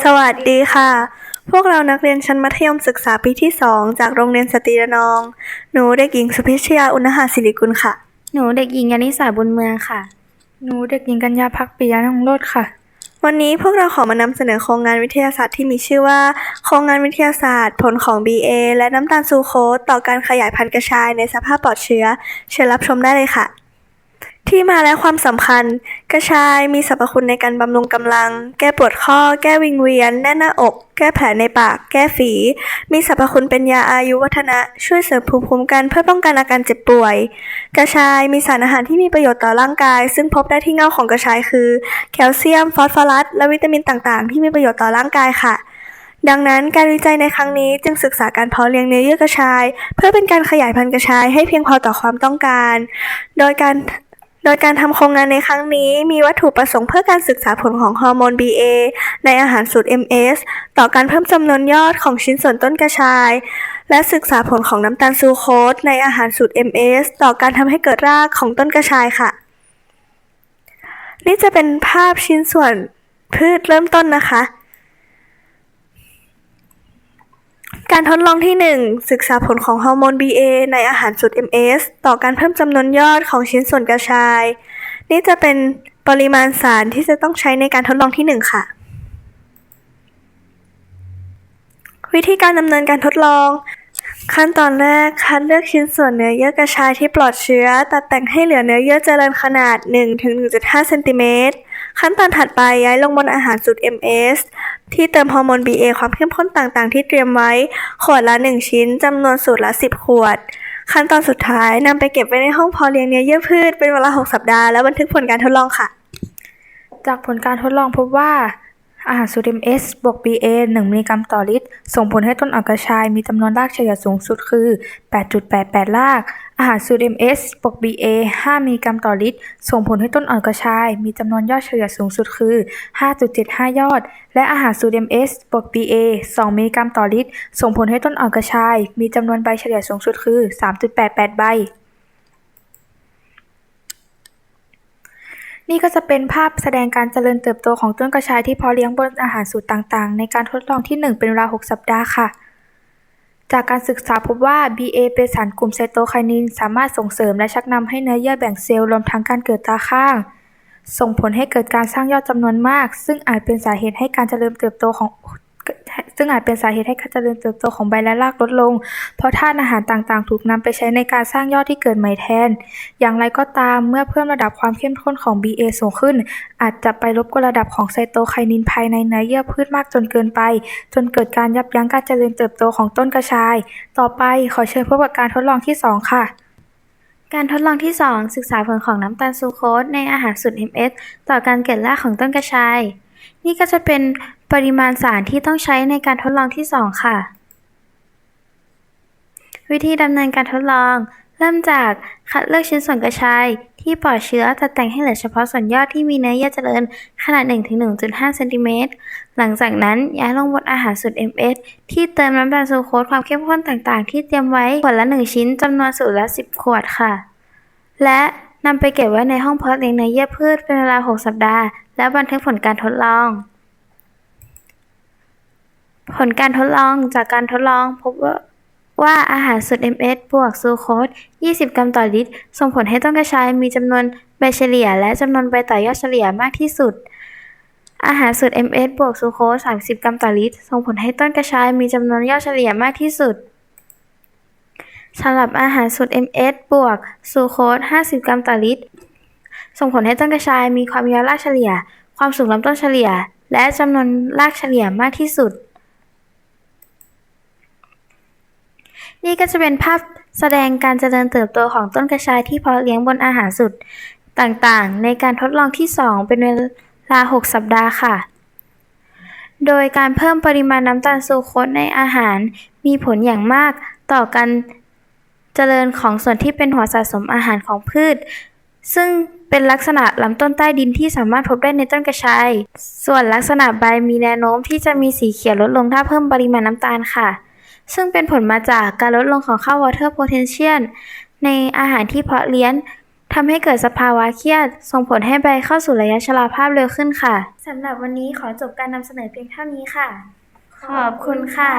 สวัสดีค่ะ พวกเรานักเรียนชั้นมัธยมศึกษาปีที่ 2 จากโรงเรียนสตรีระนอง หนูเด็กหญิงสุพิชยาอุณหาสิริกุลค่ะ หนูเด็กหญิงยานิสาบุญเมืองค่ะ หนูเด็กหญิงกัญญาพักปิยะนงโรธค่ะ วันนี้พวกเราขอมานำเสนอโครงงานวิทยาศาสตร์ที่มีชื่อว่า โครงงานวิทยาศาสตร์ ผลของ BA และน้ำตาลซูโคสต่อการขยายพันธุ์กระชายในสภาพปลอดเชื้อ เชิญรับชมได้เลยค่ะ ที่มาและความสำคัญ กระชายมีสรรพคุณในการบำรุงกำลัง แก้ปวดข้อ แก้วิงเวียน แน่นหน้าอก แก้แผลในปาก แก้ฝี มีสรรพคุณเป็นยาอายุวัฒนะ ช่วยเสริมภูมิคุ้มกันเพื่อป้องกันอาการเจ็บป่วย กระชายมีสารอาหารที่มีประโยชน์ต่อร่างกาย ซึ่งพบได้ที่เงาของกระชายคือ แคลเซียม ฟอสฟอรัส และวิตามินต่างๆ ที่มีประโยชน์ต่อร่างกายค่ะดังนั้นการวิจัยในครั้งนี้จึงศึกษาการเพาะเลี้ยงเนื้อเยื่อกระชาย เพื่อเป็นการขยายพันธุ์กระชายให้เพียงพอต่อความต้องการ โดยการ โดยการทำโครงงานในครั้งนี้มีวัตถุประสงค์เพื่อการศึกษาผลของฮอร์โมน BA ในอาหารสูตร MS ต่อการเพิ่มจำนวนยอดของชิ้นส่วนต้นกระชาย และศึกษาผลของน้ำตาลซูโคสในอาหารสูตร MS ต่อการทำให้เกิดรากของต้นกระชายค่ะ นี่จะเป็นภาพชิ้นส่วนพืชเริ่มต้นนะคะ การทดลองที่ 1 ศึกษาผลของฮอร์โมน BA ในอาหารสูตร MS ต่อการเพิ่มจำนวนยอดของชิ้นส่วนกระชาย นี่จะเป็นปริมาณสารที่จะต้องใช้ในการทดลองที่ 1 ค่ะ วิธีการดำเนินการทดลอง ขั้นตอนแรกคัดเลือกชิ้นส่วนเนื้อเยื่อกระชายที่ปลอดเชื้อ ตัดแต่งให้เหลือเนื้อเยื่อเจริญขนาด 1-1.5เซนติเมตรขั้นตอนถัดไปย้ายลงบนอาหารสูตร MS ที่เติมฮอร์โมน BA ความเข้มข้นต่างๆ ที่เตรียมไว้ ขวดละ 1 ชิ้นจำนวนสูตรละ 10 ขวด ขั้นตอนสุดท้ายนำไปเก็บไว้ในห้องพอเลี้ยงเนื้อเยื่อพืชเป็นเวลา 6 สัปดาห์แล้วบันทึกผลการทดลองค่ะ จากผลการทดลองพบว่า อาหารสูตร MS บวก BA 1 มิลลิกรัมต่อลิตร ส่งผลให้ต้นอ่อนกระชายมีจำนวนรากเฉลี่ยสูงสุดคือ 8.88 ราก อาหารสูตร MS บวก BA 5 มิลลิกรัมต่อลิตร ส่งผลให้ต้นอ่อนกระชายมีจำนวนยอดเฉลี่ยสูงสุดคือ 5.75 ยอด และอาหารสูตร MS บวก BA 2 มิลลิกรัมต่อลิตร ส่งผลให้ต้นอ่อนกระชายมีจำนวนใบเฉลี่ยสูงสุดคือ 3.88 ใบ นี่ก็จะเป็นภาพแสดงการเจริญเติบโตของต้นกระชายที่เพาะเลี้ยงบนอาหารสูตรต่างๆ ในการทดลองที่ 1 เป็นเวลา 6 สัปดาห์ค่ะ จากการศึกษาพบว่า BA เป็นสารกลุ่มไซโตไคนิน สามารถส่งเสริมและชักนำให้เนื้อเยื่อแบ่งเซลล์รวมทั้งการเกิดตาข้าง ส่งผลให้เกิดการสร้างยอดจำนวนมาก ซึ่งอาจเป็นสาเหตุให้การเจริญเติบโตของ ซึ่งอาจเป็นสาเหตุให้การเจริญเติบโตของใบและรากลดลง เพราะธาตุอาหารต่างๆ ถูกนำไปใช้ในการสร้างยอดที่เกิดใหม่แทน อย่างไรก็ตามเมื่อเพิ่มระดับความเข้มข้นของ BA สูงขึ้น อาจจะไปรบกวนระดับของไซโตไคนินภายในเนื้อเยื่อพืชมากจนเกินไป จนเกิดการยับยั้งการเจริญเติบโตของต้นกระชาย ต่อไปขอเชิญพบกับการทดลองที่ 2 ค่ะการทดลองที่ 2 ศึกษาผลของน้ำตาลซูโคสในอาหารสูตร MS ต่อการเกิดรากของต้นกระชาย นี่ก็จะเป็น ปริมาณสารที่ต้องใช้ในการทดลองที่ 2 ค่ะ วิธีดำเนินการทดลอง เริ่มจากคัดเลือกชิ้นส่วนกระชายที่ปลอดเชื้อตัดแต่งให้เหลือเฉพาะส่วนยอดที่มีเนื้อเยื่อเจริญขนาด 1-1.5 เซนติเมตร หลังจากนั้นย้ายลงบนอาหารสูตร MS ที่เติมน้ำตาลซูโคสความเข้มข้นต่างๆ ที่เตรียมไว้ขวดละ 1 ชิ้นจำนวนสูตรละ 10 ขวดค่ะ และนำไปเก็บไว้ในห้องเพาะเลี้ยงเนื้อเยื่อพืชเป็นเวลา 6 สัปดาห์ แล้วบันทึกผลการทดลอง ผลการทดลองจากการทดลองพบว่าว่าอาหารสูตร MS บวกซูโคส 20 กรัมต่อลิตร ส่งผลให้ต้นกระชายมีจำนวนใบเฉลี่ย และจำนวนใบต่อยอดเฉลี่ยมากที่สุด อาหารสูตร MS บวกซูโคส 30 กรัมต่อลิตร ส่งผลให้ต้นกระชายมีจำนวนยอดเฉลี่ยมากที่สุดสำหรับอาหารสูตร MS บวกซูโคส 50 กรัมต่อลิตร ส่งผลให้ต้นกระชายมีความยาวรากเฉลี่ย ความสูงลำต้นเฉลี่ย และจำนวนรากเฉลี่ยมากที่สุด นี่ก็จะเป็นภาพแสดงการเจริญเติบโตของต้นกระชายที่เพาะเลี้ยงบนอาหารสุดต่างๆ ในการทดลองที่ 2 เป็นเวลา 6 สัปดาห์ค่ะ โดยการเพิ่มปริมาณน้ำตาลซูโคสในอาหาร มีผลอย่างมากต่อการเจริญของส่วนที่เป็นหัวสะสมอาหารของพืช ซึ่งเป็นลักษณะลำต้นใต้ดินที่สามารถพบได้ในต้นกระชาย ส่วนลักษณะใบมีแนวโน้มที่จะมีสีเขียวลดลงถ้าเพิ่มปริมาณน้ำตาลค่ะ ซึ่งเป็นผลมาจากการลดลงของค่าวอเตอร์โพเทนเชียลในอาหารที่เพาะเลี้ยงทำให้เกิดสภาวะเครียด ส่งผลให้ใบเข้าสู่ระยะชราภาพเร็วขึ้นค่ะ สำหรับวันนี้ขอจบการนำเสนอเพียงเท่านี้ค่ะ ขอบคุณค่ะ